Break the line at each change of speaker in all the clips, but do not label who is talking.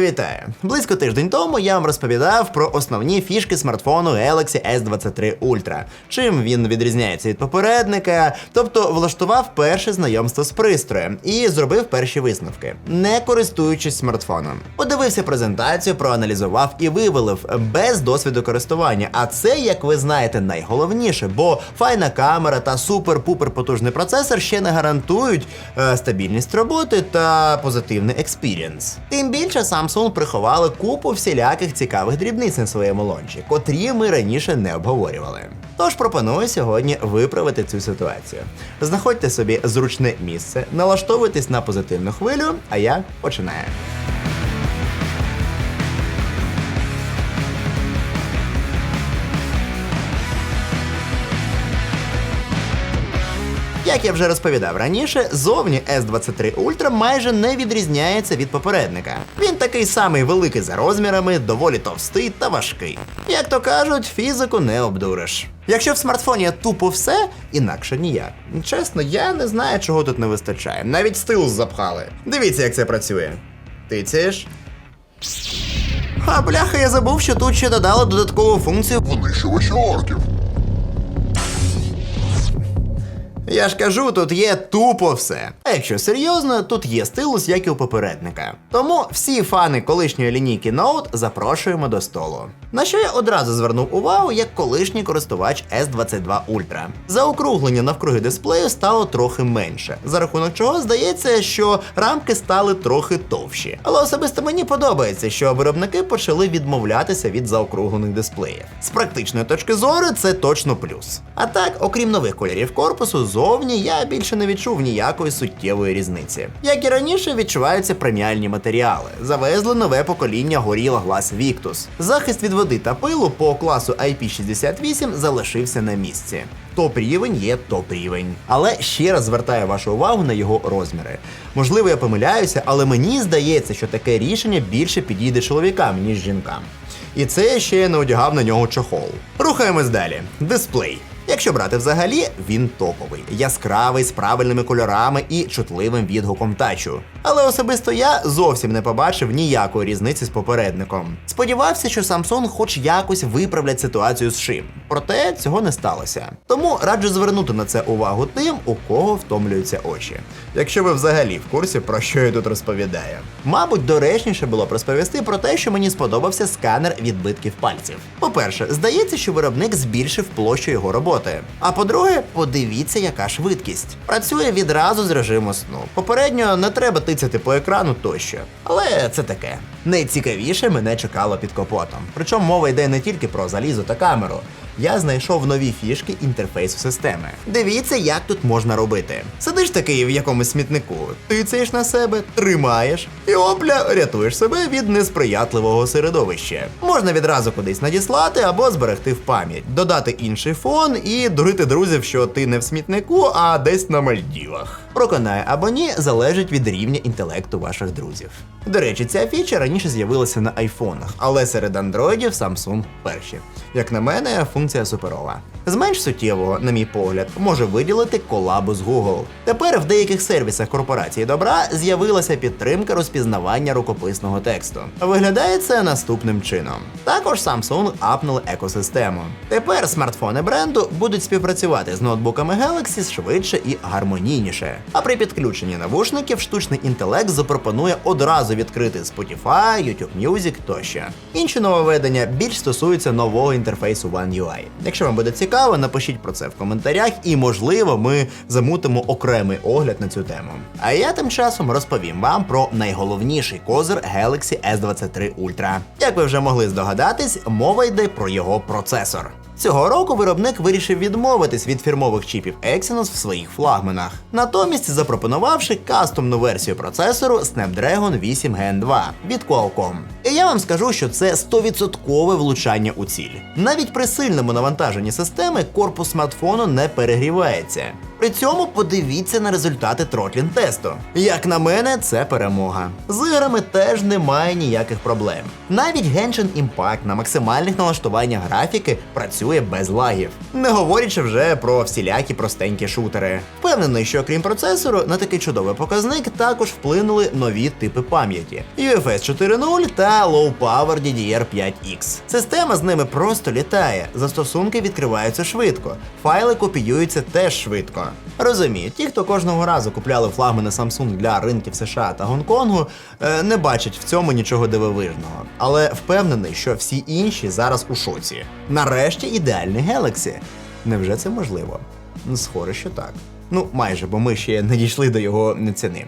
Вітаю! Близько тиждень тому я вам розповідав про основні фішки смартфону Galaxy S23 Ultra, чим він відрізняється від попередника, тобто влаштував перше знайомство з пристроєм і зробив перші висновки, не користуючись смартфоном. Подивився презентацію, проаналізував і вивелив без досвіду користування. А це, як ви знаєте, найголовніше, бо файна камера та супер-пупер потужний процесор ще не гарантують е, стабільність роботи та позитивний експірієнс. Тим більше Samsung приховали купу всіляких цікавих дрібниць на своєму лончі, котрі ми раніше не обговорювали. Тож пропоную сьогодні виправити цю ситуацію. Знаходьте собі зручне місце, налаштовуйтесь на позитивну хвилю, а я починаю. Як я вже розповідав раніше, зовні S23 Ultra майже не відрізняється від попередника. Він такий самий великий за розмірами, доволі товстий та важкий. Як то кажуть, фізику не обдуриш. Якщо в смартфоні тупо все, інакше ніяк. Чесно, я не знаю, чого тут не вистачає. Навіть стилус запхали. Дивіться, як це працює. Тицяєш. А бляха, я забув, що тут ще додали додаткову функцію
Винищувача орків.
Я ж кажу, тут є тупо все. А якщо серйозно, тут є стилус, як і у попередника. Тому всі фани колишньої лінійки Note запрошуємо до столу. На що я одразу звернув увагу як колишній користувач S22 Ultra. Заокруглення навкруги дисплею стало трохи менше, за рахунок чого здається, що рамки стали трохи товщі. Але особисто мені подобається, що виробники почали відмовлятися від заокруглених дисплеїв. З практичної точки зору це точно плюс. А так, окрім нових кольорів корпусу, зовні я більше не відчув ніякої суттєвої різниці. Як і раніше, відчуваються преміальні матеріали. Завезли нове покоління Gorilla Glass Victus. Захист від води та пилу по класу IP68 залишився на місці. Топ рівень є топ рівень. Але ще раз звертаю вашу увагу на його розміри. Можливо, я помиляюся, але мені здається, що таке рішення більше підійде чоловікам, ніж жінкам. І це я ще не одягав на нього чохол. Рухаємось далі. Дисплей. Якщо брати взагалі, він топовий, яскравий з правильними кольорами і чутливим відгуком тачу. Але особисто я зовсім не побачив ніякої різниці з попередником. Сподівався, що Samsung хоч якось виправлять ситуацію з шим. Проте цього не сталося. Тому раджу звернути на це увагу тим, у кого втомлюються очі. Якщо ви взагалі в курсі, про що я тут розповідаю. Мабуть, доречніше було б розповісти про те, що мені сподобався сканер відбитків пальців. По-перше, здається, що виробник збільшив площу його роботи. А по-друге, подивіться, яка швидкість. Працює відразу з режиму сну. Попередньо не треба тицяти по екрану тощо. Але це таке. Найцікавіше мене чекало під капотом. Причому мова йде не тільки про залізо та камеру. Я знайшов нові фішки інтерфейсу системи. Дивіться, як тут можна робити. Сидиш такий в якомусь смітнику, тицяєш на себе, тримаєш і опля, рятуєш себе від несприятливого середовища. Можна відразу кудись надіслати або зберегти в пам'ять, додати інший фон і дурити друзів, що ти не в смітнику, а десь на Мальдівах. Проконає або ні, залежить від рівня інтелекту ваших друзів. До речі, ця фіча раніше з'явилася на айфонах, але серед андроїдів Samsung перші. Як на мене, функція суперова. З менш суттєвого, на мій погляд, може виділити колабу з Google. Тепер в деяких сервісах корпорації добра з'явилася підтримка розпізнавання рукописного тексту. Виглядає це наступним чином. Також Samsung апнули екосистему. Тепер смартфони бренду будуть співпрацювати з ноутбуками Galaxy швидше і гармонійніше. А при підключенні навушників штучний інтелект запропонує одразу відкрити Spotify, YouTube Music тощо. Інші нововведення більш стосуються нового інтерфейсу One UI. Якщо вам буде цікаво, напишіть про це в коментарях, і можливо ми замутимо окремий огляд на цю тему. А я тим часом розповім вам про найголовніший козир Galaxy S23 Ultra. Як ви вже могли здогадатись, мова йде про його процесор. Цього року виробник вирішив відмовитись від фірмових чіпів Exynos в своїх флагманах, натомість запропонувавши кастомну версію процесору Snapdragon 8 Gen 2 від Qualcomm. І я вам скажу, що це 100% влучання у ціль. Навіть при сильному навантаженні системи корпус смартфону не перегрівається. При цьому подивіться на результати тротлін тесту. Як на мене, це перемога. З іграми теж немає ніяких проблем. Навіть Genshin Impact на максимальних налаштуваннях графіки працює без лагів, не говорячи вже про всілякі простенькі шутери. Впевнений, що крім процесору, на такий чудовий показник також вплинули нові типи пам'яті: UFS 4.0 та Low Power DDR5X. Система з ними просто літає. Застосунки відкриваються швидко, файли копіюються теж швидко. Розумію, ті, хто кожного разу купляли флагмани Samsung для ринків США та Гонконгу, е, не бачать в цьому нічого дивовижного. Але впевнений, що всі інші зараз у шоці. Нарешті ідеальний Galaxy. Невже це можливо? Схоже, що так. Ну, майже, бо ми ще не дійшли до його ціни.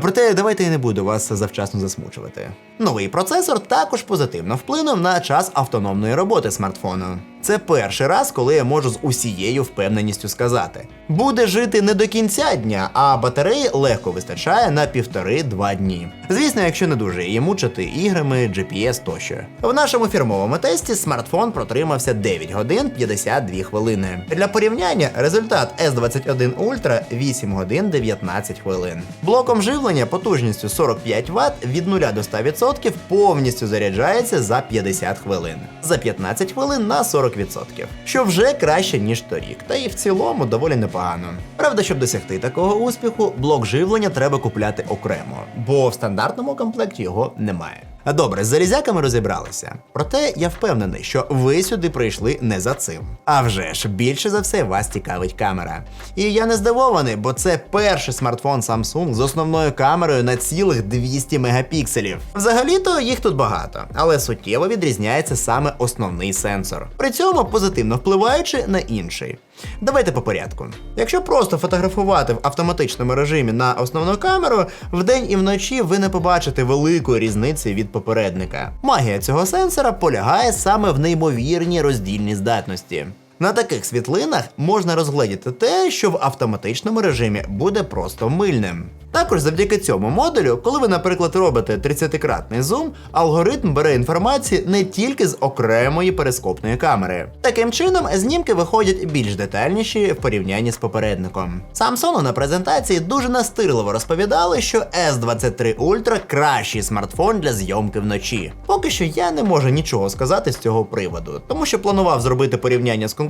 Проте давайте я не буду вас завчасно засмучувати. Новий процесор також позитивно вплинув на час автономної роботи смартфону. Це перший раз, коли я можу з усією впевненістю сказати: буде жити не до кінця дня, а батареї легко вистачає на півтори-два дні. Звісно, якщо не дуже її мучити іграми, GPS тощо. В нашому фірмовому тесті смартфон протримався 9 годин 52 хвилини. Для порівняння результат S21 Ultra 8 годин 19 хвилин. Блоком живлення потужністю 45 Вт від 0 до 100% повністю заряджається за 50 хвилин, за 15 хвилин на 40%, що вже краще ніж торік, та і в цілому доволі непогано. Правда, щоб досягти такого успіху, блок живлення треба купляти окремо, бо в стандартному комплекті його немає. А Добре, з залізяками розібралися. Проте я впевнений, що ви сюди прийшли не за цим. А вже ж більше за все вас цікавить камера. І я не здивований, бо це перший смартфон Samsung з основною камерою на цілих 200 мегапікселів. Взагалі-то їх тут багато, але суттєво відрізняється саме основний сенсор. При цьому позитивно впливаючи на інший. Давайте по порядку. Якщо просто фотографувати в автоматичному режимі на основну камеру, вдень і вночі ви не побачите великої різниці від попередника. Магія цього сенсора полягає саме в неймовірній роздільній здатності. На таких світлинах можна розгледіти те, що в автоматичному режимі буде просто мильним. Також завдяки цьому модулю, коли ви, наприклад, робите 30-кратний зум, алгоритм бере інформацію не тільки з окремої перископної камери. Таким чином, знімки виходять більш детальніші в порівнянні з попередником. Samsung на презентації дуже настирливо розповідали, що S23 Ultra кращий смартфон для зйомки вночі. Поки що я не можу нічого сказати з цього приводу, тому що планував зробити порівняння з конкурентами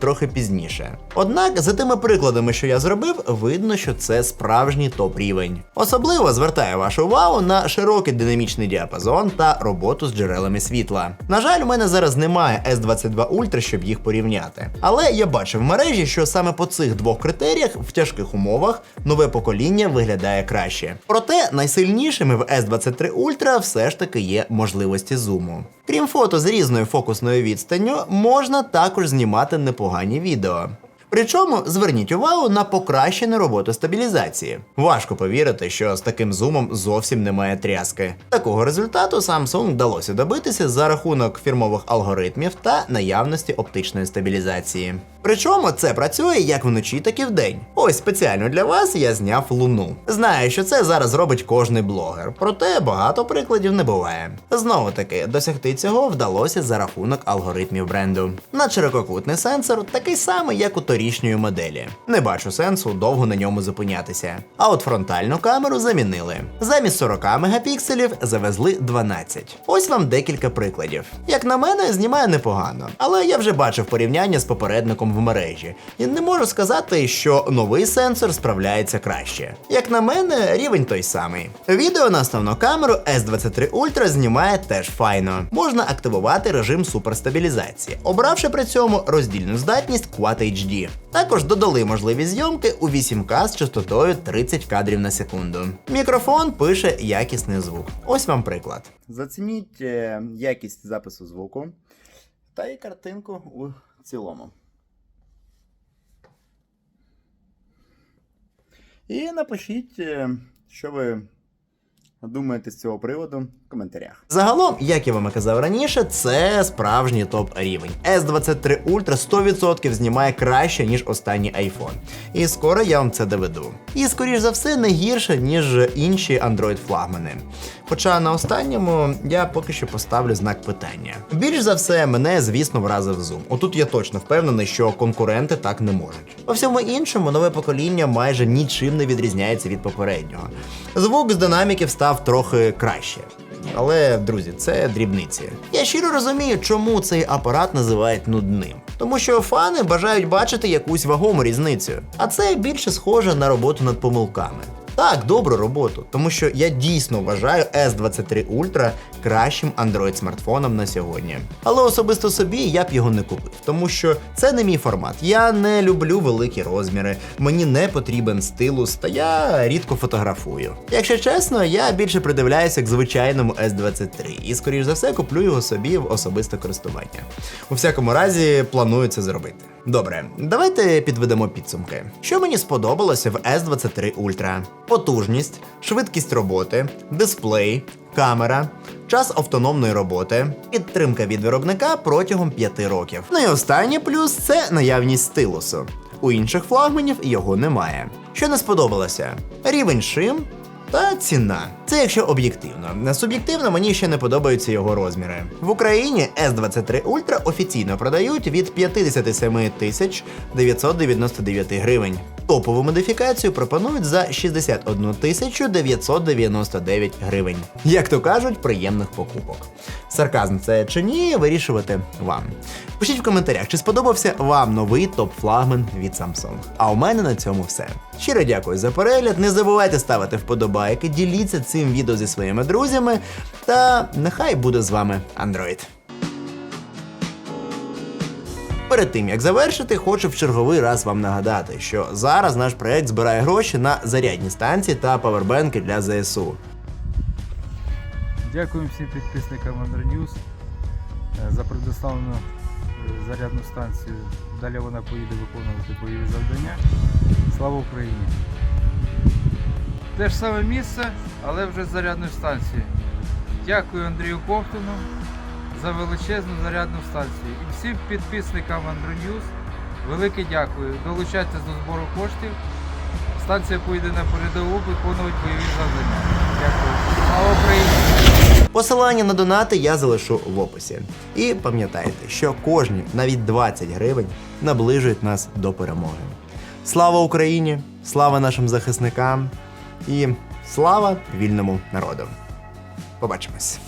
трохи пізніше. Однак, за тими прикладами, що я зробив, видно, що це справжній топ рівень. Особливо звертаю вашу увагу на широкий динамічний діапазон та роботу з джерелами світла. На жаль, у мене зараз немає S22 Ultra, щоб їх порівняти. Але я бачив в мережі, що саме по цих двох критеріях в тяжких умовах нове покоління виглядає краще. Проте найсильнішими в S23 Ultra все ж таки є можливості зуму. Крім фото з різною фокусною відстанню, можна також знімати непогані відео. Причому зверніть увагу на покращену роботу стабілізації. Важко повірити, що з таким зумом зовсім немає тряски. Такого результату Samsung вдалося добитися за рахунок фірмових алгоритмів та наявності оптичної стабілізації. Причому це працює як вночі, так і вдень. Ось спеціально для вас я зняв луну. Знаю, що це зараз робить кожний блогер, проте багато прикладів не буває. Знову таки, досягти цього вдалося за рахунок алгоритмів бренду. Надширококутний сенсор такий самий, як у торішньої моделі. Не бачу сенсу довго на ньому зупинятися. А от фронтальну камеру замінили. Замість 40 мегапікселів завезли 12. Ось вам декілька прикладів. Як на мене, знімає непогано, але я вже бачив порівняння з попередником в мережі, і не можу сказати, що новий сенсор справляється краще. Як на мене, рівень той самий. Відео на основну камеру S23 Ultra знімає теж файно. Можна активувати режим суперстабілізації, обравши при цьому роздільну здатність Quad HD. Також додали можливість зйомки у 8К з частотою 30 кадрів на секунду. Мікрофон пише якісний звук. Ось вам приклад. Зацініть е, якість запису звуку та і картинку у цілому. І напишіть, е, що ви
думаєте з цього приводу коментарях.
Загалом, як я вам казав раніше, це справжній топ рівень. S23 Ultra 100% знімає краще, ніж останній iPhone. І скоро я вам це доведу. І скоріш за все не гірше, ніж інші Android флагмани. Хоча на останньому я поки що поставлю знак питання. Більш за все, мене, звісно, вразив Zoom. Отут я точно впевнений, що конкуренти так не можуть. По всьому іншому, нове покоління майже нічим не відрізняється від попереднього. Звук з динаміків став трохи краще. Але, друзі, це дрібниці. Я щиро розумію, чому цей апарат називають нудним. Тому що фани бажають бачити якусь вагому різницю, а це більше схоже на роботу над помилками. Так, добру роботу, тому що я дійсно вважаю S23 Ultra кращим Android смартфоном на сьогодні. Але особисто собі я б його не купив, тому що це не мій формат. Я не люблю великі розміри, мені не потрібен стилус, та я рідко фотографую. Якщо чесно, я більше придивляюся к звичайному S23 і, скоріш за все, куплю його собі в особисте користування. У всякому разі, планую це зробити. Добре, давайте підведемо підсумки. Що мені сподобалося в S23 Ultra? Потужність, швидкість роботи, дисплей, камера, час автономної роботи, підтримка від виробника протягом 5 років. Ну і останній плюс це наявність стилусу. У інших флагманів його немає. Що не сподобалося? Рівень шим та ціна. Це якщо об'єктивно. Суб'єктивно мені ще не подобаються його розміри. В Україні S23 Ultra офіційно продають від 57 тисяч 999 гривень. Топову модифікацію пропонують за 61 тисячу 999 гривень. Як то кажуть, приємних покупок. Сарказм це чи ні, вирішувати вам. Пишіть в коментарях, чи сподобався вам новий топ-флагман від Samsung. А у мене на цьому все. Щиро дякую за перегляд. Не забувайте ставити вподобайки, діліться цим відео зі своїми друзями. Та нехай буде з вами Android. Перед тим як завершити, хочу в черговий раз вам нагадати, що зараз наш проект збирає гроші на зарядні станції та павербенки для ЗСУ.
Дякуємо всім підписникам News за предоставлену е, зарядну станцію. Далі вона поїде виконувати бойові завдання. Слава Україні! Те ж саме місце, але вже з зарядною станцією. Дякую Андрію Ковтуну за величезну зарядну станцію. І всім підписникам News велике дякую. Долучайтесь до збору коштів. Станція поїде на передову виконувати бойові завдання. Дякую. Слава Україні!
Посилання на донати я залишу в описі. І пам'ятайте, що кожні, навіть 20 гривень, наближують нас до перемоги. Слава Україні! Слава нашим захисникам і слава вільному народу! Побачимось!